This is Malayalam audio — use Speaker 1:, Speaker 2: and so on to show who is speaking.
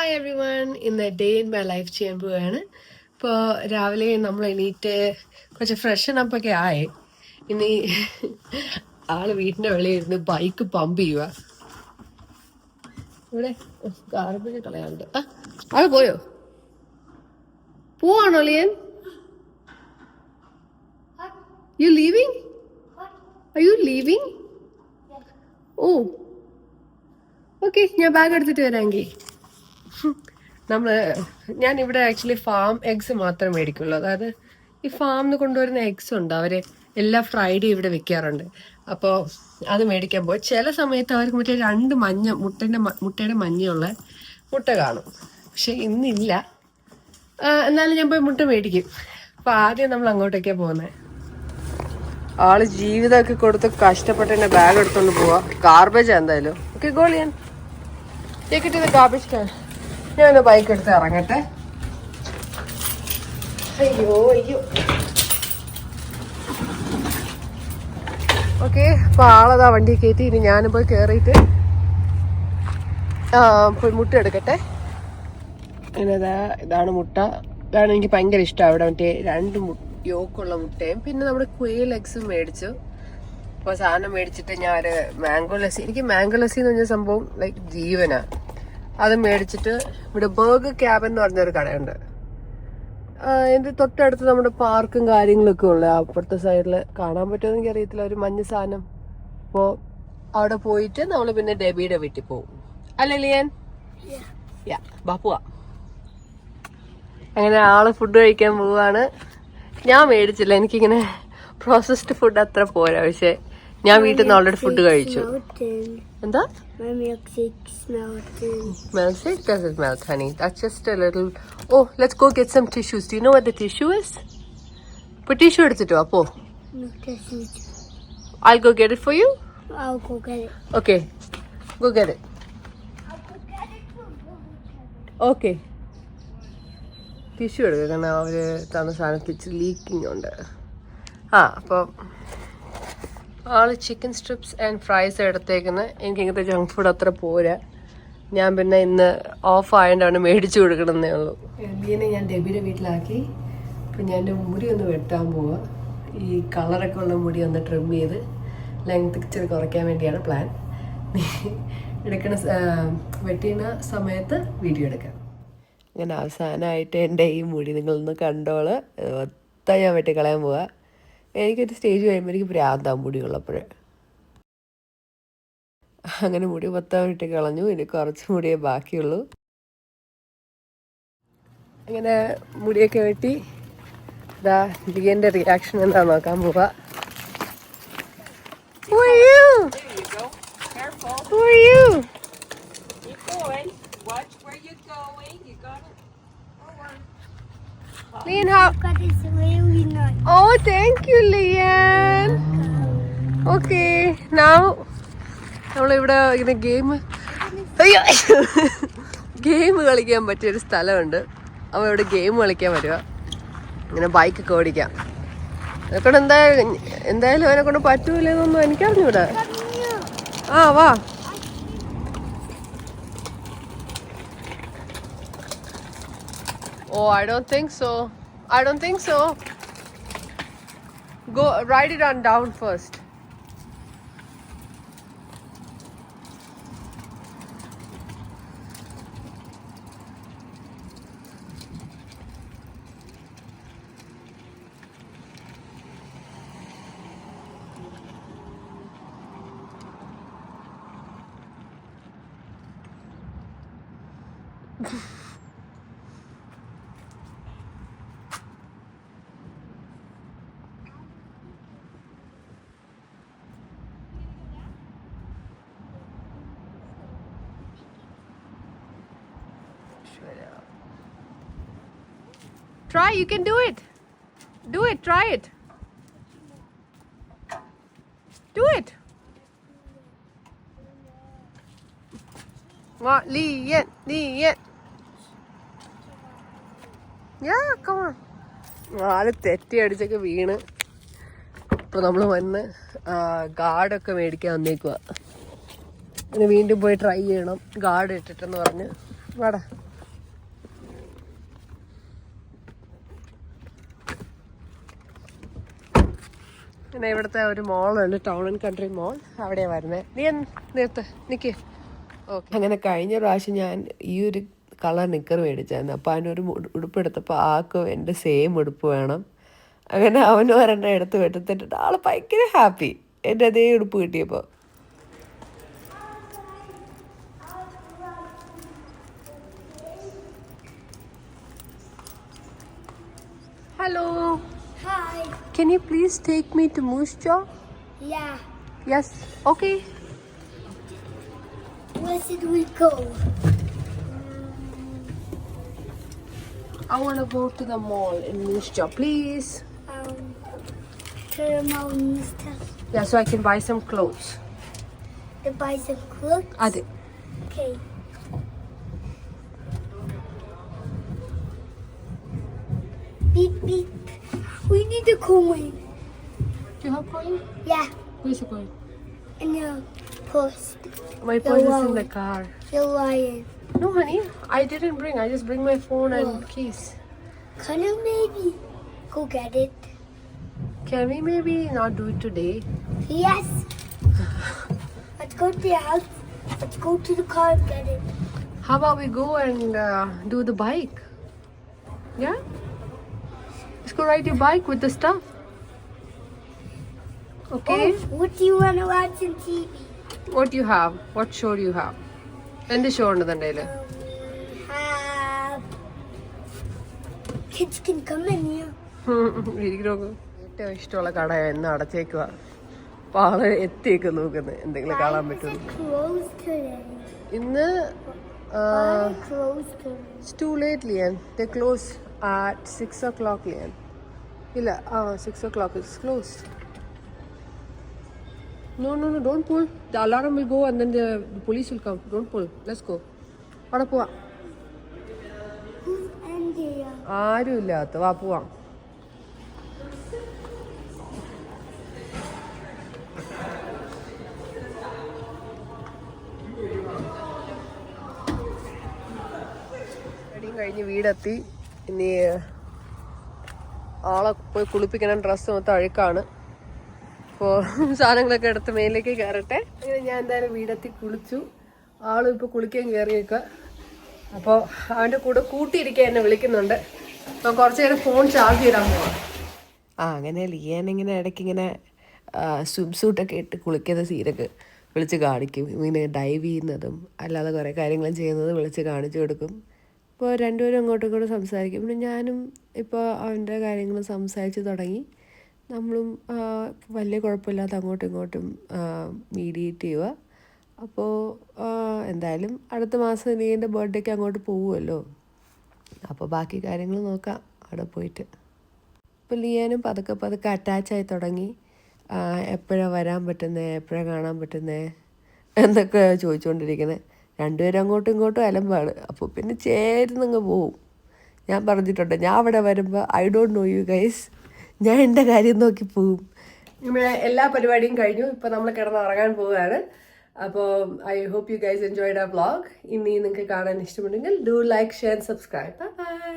Speaker 1: ഹായ് എവ്രി വൺ ഇന്ന് ഡേ ഇൻ മൈ ലൈഫ് ചെയ്യാൻ പോവുകയാണ് ഇപ്പോൾ രാവിലെ നമ്മൾ എണീറ്റ് കുറച്ച് ഫ്രഷൻ അപ്പ് ഒക്കെ ആയി. ഇനി ആൾ വീട്ടിന്റെ വെളിയിൽ ഇരുന്ന് ബൈക്ക് പമ്പ് ചെയ്യുക ഇവിടെ ഗാർബേജ് കളയാണ്ട് ആ ആൾ പോയോ? പോവാണോ Leon? You leaving are you leaving oh okay ഞാൻ ബാഗ് എടുത്തിട്ട് വരാമെങ്കിൽ നമ്മൾ ഞാൻ ഇവിടെ ആക്ച്വലി ഫാം എഗ്സ് മാത്രം മേടിക്കുള്ളൂ. അതായത് ഈ ഫാമിൽ കൊണ്ടുവരുന്ന എഗ്സ് ഉണ്ട്. അവർ എല്ലാ ഫ്രൈഡേ ഇവിടെ വെക്കാറുണ്ട്. അപ്പോ അത് മേടിക്കാൻ പോയി. ചില സമയത്ത് അവർക്ക് മറ്റേ രണ്ട് മഞ്ഞ മുട്ടന്റെ മുട്ടയുടെ മഞ്ഞയുള്ള മുട്ട കാണും. പക്ഷെ ഇന്നില്ല. എന്നാലും ഞാൻ പോയി മുട്ട മേടിക്കും. അപ്പോൾ ആദ്യം നമ്മൾ അങ്ങോട്ടേക്കാണ് പോകുന്നത് ആൾ ജീവിതമൊക്കെ കൊടുത്ത് കഷ്ടപ്പെട്ട് എന്നെ ബാഗ് എടുത്തോണ്ട് പോവാ. ഗാർബേജ് എന്തായാലും. ഓക്കെ ഗോളിയൻ ഗാർബേജ് ഞാൻ ഒന്ന് ബൈക്ക് എടുത്ത് ഇറങ്ങട്ടെ. അയ്യോ അയ്യോ. ഓക്കെ അപ്പൊ ആളതാ വണ്ടി കയറ്റി ഇനി ഞാനും പോയി കയറിയിട്ട് പോയി മുട്ട എടുക്കട്ടെ. ഇതാ ഇതാണ് മുട്ട. ഇതാണ് എനിക്ക് ഭയങ്കര ഇഷ്ടം അവിടെ മറ്റേ രണ്ട് യോക്കുള്ള മുട്ടയും. പിന്നെ നമ്മുടെ ക്വയിൽ എഗ്സും മേടിച്ചു. അപ്പോൾ സാധനം മേടിച്ചിട്ട് ഞാൻ മാംഗോ ലസ്സി എനിക്ക് മാംഗോ ലസ്സി എന്ന് പറഞ്ഞ സംഭവം ലൈക്ക് ജീവനാ. അത് മേടിച്ചിട്ട് ഇവിടെ ബേഗ് ക്യാബ് എന്ന് പറഞ്ഞൊരു കടയുണ്ട്. എന്റെ തൊട്ടടുത്ത് നമ്മുടെ പാർക്കും കാര്യങ്ങളൊക്കെ ഉള്ള. അപ്പുറത്തെ സൈഡിൽ കാണാൻ പറ്റുമോ എനിക്ക് അറിയത്തില്ല ഒരു മഞ്ഞ സാധനം. അപ്പോൾ അവിടെ പോയിട്ട് നമ്മൾ പിന്നെ ഡെബിയുടെ വീട്ടിൽ പോകും. അല്ലേ ലിയൻ? യാ ബാ അങ്ങനെ ആൾ ഫുഡ് കഴിക്കാൻ പോവാണ്. ഞാൻ മേടിച്ചില്ല. എനിക്കിങ്ങനെ പ്രോസസ്ഡ് ഫുഡ് അത്ര പോരാ. പക്ഷെ ഞാൻ വീട്ടിൽ നിന്ന് ഓൾറെഡി ഫുഡ് കഴിച്ചു. എന്താ? ടിഷ്യൂ എടുത്തിട്ടോ അപ്പോ
Speaker 2: I go get for
Speaker 1: you okay go get okay tissue എടുക്കുക കാരണം അവർ തന്ന സാധനത്തിൽ ലീക്കിങ് ഉണ്ട്. ആ അപ്പം ആൾ ചിക്കൻ സ്ട്രിപ്സ് ആൻഡ് ഫ്രൈസ് എടുത്തേക്കുന്നത് എനിക്ക് ഇങ്ങനത്തെ ജങ്ക് ഫുഡ് അത്ര പോരാ. ഞാൻ പിന്നെ ഇന്ന് ഓഫ് ആയതുകൊണ്ടാണ് മേടിച്ചു കൊടുക്കണമെന്നേ ഉള്ളൂ. എബിയെ ഞാൻ ഡെബിയുടെ വീട്ടിലാക്കി. അപ്പം ഞാൻ എന്റെ മുടി ഒന്ന് വെട്ടാൻ പോവുക ഈ കളറൊക്കെ ഉള്ള മുടി ഒന്ന് ട്രിം ചെയ്ത് ലെങ്ത് ഇച്ചിരി കുറയ്ക്കാൻ വേണ്ടിയാണ് പ്ലാൻ എടുക്കണ വെട്ടിയുന്ന സമയത്ത് വീഡിയോ എടുക്കാം. ഞാൻ അവസാനമായിട്ട് എന്റെ ഈ മുടി നിങ്ങളൊന്ന് കണ്ടോൾ. ഒത്ത ഞാൻ വെട്ടിക്കളയാൻ പോവാ. എനിക്കൊരു സ്റ്റേജ് കഴിയുമ്പോൾ എനിക്ക് മുടി ഉള്ളപ്പോഴേ. അങ്ങനെ മുടി മൊത്തം ഇട്ട് കളഞ്ഞു. ഇനി കുറച്ച് മുടിയേ ബാക്കിയുള്ളൂ. അങ്ങനെ മുടിയൊക്കെ വെട്ടി ഇതാ ലിയന്റെ റിയാക്ഷൻ എന്താ നോക്കാൻ പോവാ. Who? Lian, how?
Speaker 2: That is really nice.
Speaker 1: Oh, thank you, Lian. Okay, now നമ്മളിവിടെ ഇങ്ങനെ ഗെയിം അയ്യോ ഗെയിം കളിക്കാൻ പറ്റിയൊരു സ്ഥലമുണ്ട് അവ ഇവിടെ ഗെയിം കളിക്കാൻ വരുക ഇങ്ങനെ ബൈക്കൊക്കെ ഓടിക്കാം അതൊക്കെ എന്തായാലും എന്തായാലും അവനെ കൊണ്ട് പറ്റൂലെന്നൊന്നും എനിക്കറിഞ്ഞൂടാ ആ വാ Oh, I don't think so. I don't think so. Go ride it on down first. Try, you can do it. Do it, try it. Do it. What? Lian, Lian. Yeah, come on. ആൾ തെറ്റി അടിച്ചൊക്കെ വീണ് ഇപ്പം നമ്മൾ വന്ന് ഗാർഡൊക്കെ മേടിക്കാൻ വന്നേക്കുക പിന്നെ വീണ്ടും പോയി ട്രൈ ചെയ്യണം ഗാർഡ് ഇട്ടിട്ടെന്ന് പറഞ്ഞ് വാടാ പിന്നെ ഇവിടുത്തെ ഒരു മോളുണ്ട് ടൗൺ ആൻഡ് കൺട്രി മോൾ. അവിടെയാണ് വരുന്നത് നീ നിർത്ത്? നിക്ക്. ഓക്കെ അങ്ങനെ കഴിഞ്ഞ പ്രാവശ്യം ഞാൻ ഈ ഒരു കളർ നിക്കർ മേടിച്ചായിരുന്നു. അപ്പോൾ ഉടുപ്പ് എടുത്തപ്പോൾ ആക്കും എന്റെ സെയിം ഉടുപ്പ് വേണം. അങ്ങനെ അവനും ഒരെണ്ണം എടുത്ത് വെട്ടത്തിട്ട് ആൾ ഭയങ്കര ഹാപ്പി എന്റെ അതേ ഉടുപ്പ് കിട്ടിയപ്പോൾ hello
Speaker 2: Hi.
Speaker 1: Can you please take me to Moose Jaw?
Speaker 2: Yeah.
Speaker 1: Yes. Okay.
Speaker 2: Where should we go?
Speaker 1: I want to go to the mall in Moose Jaw, please.
Speaker 2: Um, to the mountains to,
Speaker 1: Yeah, so I can buy some clothes.
Speaker 2: to buy some clothes. Okay. Beep beep. We need a coin.
Speaker 1: Do you have coin?
Speaker 2: Yeah.
Speaker 1: Where's the coin?
Speaker 2: In the post.
Speaker 1: My purse is in the car.
Speaker 2: The lion.
Speaker 1: No, honey, I didn't bring. I just bring my phone and keys.
Speaker 2: Can you maybe go get it?
Speaker 1: Can we maybe not do it today?
Speaker 2: Yes. Let's go to the house. Let's go to the car and get it.
Speaker 1: How about we go and uh, do the bike? Yeah? Go ride your bike with the stuff. Okay?
Speaker 2: Oh, what do you want to watch on TV?
Speaker 1: What do you have? What show do you have? എന്ത് ഷോ ഉണ്ട് തന്റെ കയ്യിൽ
Speaker 2: Um, kids can come in here.
Speaker 1: ഇരിക്കണോക്ക് ഏറ്റവും ഇഷ്ടമുള്ള കട എന്ന് അടച്ചേക്കുക അപ്പൊ ആൾ എത്തിയൊക്കെ നോക്കുന്നത് എന്തെങ്കിലും കാണാൻ പറ്റും? ഇന്ന് too late Leon the close at six o'clock Leon ഇല്ല ആ six o'clock it's close no no no don't pull the alarm will go and then police will come don't pull let's go അവിടെ പോവാം. ആരും ഇല്ലാത്ത. വാ പോവാം. കഴിഞ്ഞ് വീടെത്തി. ഇനി ആളെ പോയി കുളിപ്പിക്കണം ഡ്രസ്സ് മൊത്തം അഴുക്കാണ്. അപ്പോൾ സാധനങ്ങളൊക്കെ എടുത്ത് മേലേക്ക് കയറട്ടെ. അങ്ങനെ ഞാൻ എന്തായാലും വീടെത്തി കുളിച്ചു. ആളും ഇപ്പോൾ കുളിക്കാൻ കയറിയേക്ക അപ്പോൾ അവന്റെ കൂടെ കൂട്ടിയിരിക്കാൻ എന്നെ വിളിക്കുന്നുണ്ട്. അപ്പോൾ കുറച്ച് നേരം ഫോൺ ചാർജ് ചെയ്താൽ പോവാം ആ അങ്ങനെ ലിയാൻ ഇങ്ങനെ ഇടയ്ക്ക് ഇങ്ങനെ സ്വിം സൂട്ടൊക്കെ ഇട്ട് കുളിക്കുന്ന സീനൊക്കെ വിളിച്ച് കാണിക്കും. ഇങ്ങനെ ഡൈവ് ചെയ്യുന്നതും അല്ലാതെ കുറേ കാര്യങ്ങളും ചെയ്യുന്നതും വിളിച്ച് കാണിച്ചു കൊടുക്കും. ഇപ്പോൾ രണ്ടുപേരും അങ്ങോട്ടും ഇങ്ങോട്ടും സംസാരിക്കും. പിന്നെ ഞാനും ഇപ്പോൾ അവന്റെ കാര്യങ്ങൾ സംസാരിച്ച് തുടങ്ങി. നമ്മളും വലിയ കുഴപ്പമില്ലാതെ അങ്ങോട്ടും ഇങ്ങോട്ടും മീഡിയേറ്റ് ചെയ്യുക. അപ്പോൾ എന്തായാലും അടുത്ത മാസം നീ എന്റെ ബർത്ത്ഡേക്ക് അങ്ങോട്ട് പോവുമല്ലോ. അപ്പോൾ ബാക്കി കാര്യങ്ങൾ നോക്കാം അവിടെ പോയിട്ട്. ഇപ്പോൾ ലിയാനും പതുക്കെ പതുക്കെ അറ്റാച്ചായി തുടങ്ങി. എപ്പോഴാണ് വരാൻ പറ്റുന്നത് എപ്പോഴാണ് കാണാൻ പറ്റുന്നത് എന്നൊക്കെ ചോദിച്ചുകൊണ്ടിരിക്കുന്നത് രണ്ടുപേരും അങ്ങോട്ടും ഇങ്ങോട്ടും അലമ്പാണ്. അപ്പോൾ പിന്നെ ചേർന്നങ്ങ് പോവും. ഞാൻ പറഞ്ഞിട്ടുണ്ട് ഞാൻ അവിടെ വരുമ്പോൾ I don't know you guys ഞാൻ എന്റെ കാര്യം നോക്കി പോവും. നമ്മളെ എല്ലാ പരിപാടിയും കഴിഞ്ഞു. ഇപ്പോൾ നമ്മൾ കിടന്ന് ഉറങ്ങാൻ പോവുകയാണ്. അപ്പോൾ I hope you guys enjoyed ആ വ്ളോഗ് ഇനി നിങ്ങൾക്ക് കാണാൻ ഇഷ്ടമുണ്ടെങ്കിൽ do like share subscribe bye